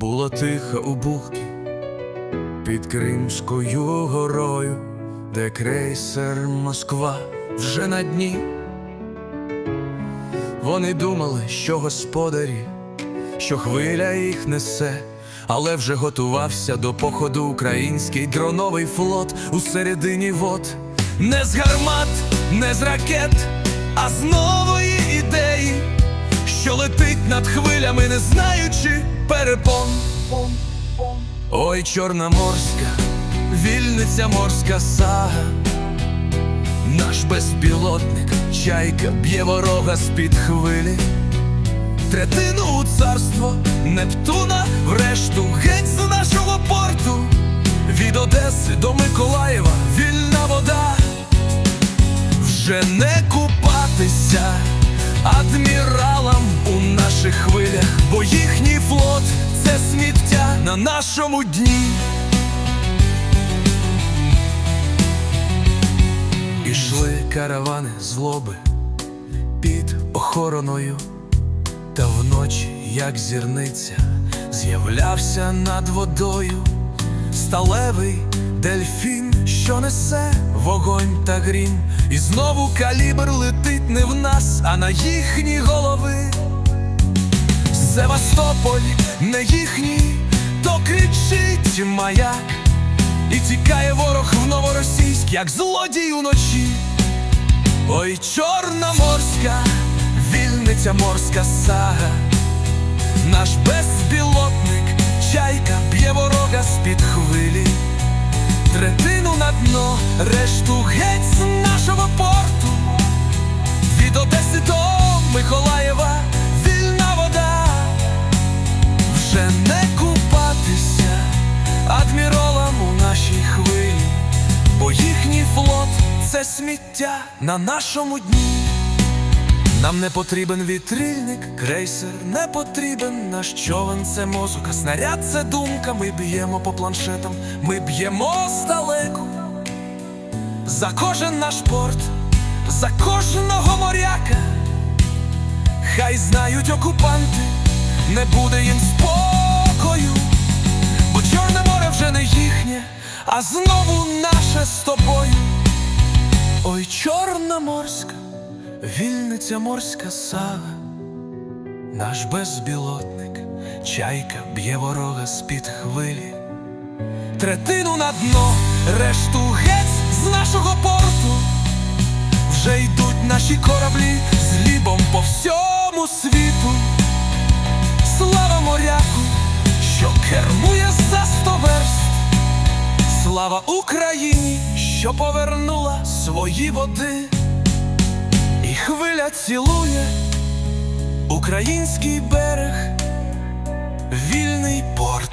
Було тихо у бухті під Кримською горою, де крейсер Москва вже на дні. Вони думали, що господарі, що хвиля їх несе, але вже готувався до походу український дроновий флот у середині вод. Не з гармат, не з ракет, а з нової ідеї, що летить над хвилями, не знаючи перепон. Ой, чорноморська, вільниця морська сага, наш безпілотник, чайка б'є ворога з-під хвилі, третину у царство Нептуна, врешту геть з нашого порту, від Одеси до Миколаєва вільна вода, вже не купатися адміралам у наших хвилях, бо їхній флот це сміття на нашому дні. Ішли каравани злоби під охороною, та вночі, як зірниця, з'являвся над водою сталевий дельфін, що несе вогонь та грім, і знову калібр летить не в нас, а на їхні голови. Севастополь не їхній, то кричить маяк, і тікає ворог в новоросійськ, як злодій уночі. Ой, чорноморська, вільниця морська сага, наш безпілотник, чайка б'є ворога з-під хвилі, третину на дно, решту геть з нашого порту, вже не купатися адміролам у нашій хвилі, бо їхній флот це сміття на нашому дні. Нам не потрібен вітрильник, крейсер, не потрібен наш човен, це мозок, а снаряд це думка. Ми б'ємо по планшетам, ми б'ємо здалеку. За кожен наш порт, за кожного моряка. Хай знають окупанти, не буде їм спокою, бо Чорне море вже не їхнє, а знову наше з тобою. Ой, чорноморська, вільниця морська сага, наш безбілотник, чайка б'є ворога з-під хвилі, третину на дно, решту геть з нашого порту. Вже йдуть наші кораблі з лібом по всьому кермує за сто верст. Слава Україні, що повернула свої води, і хвиля цілує український берег, вільний порт,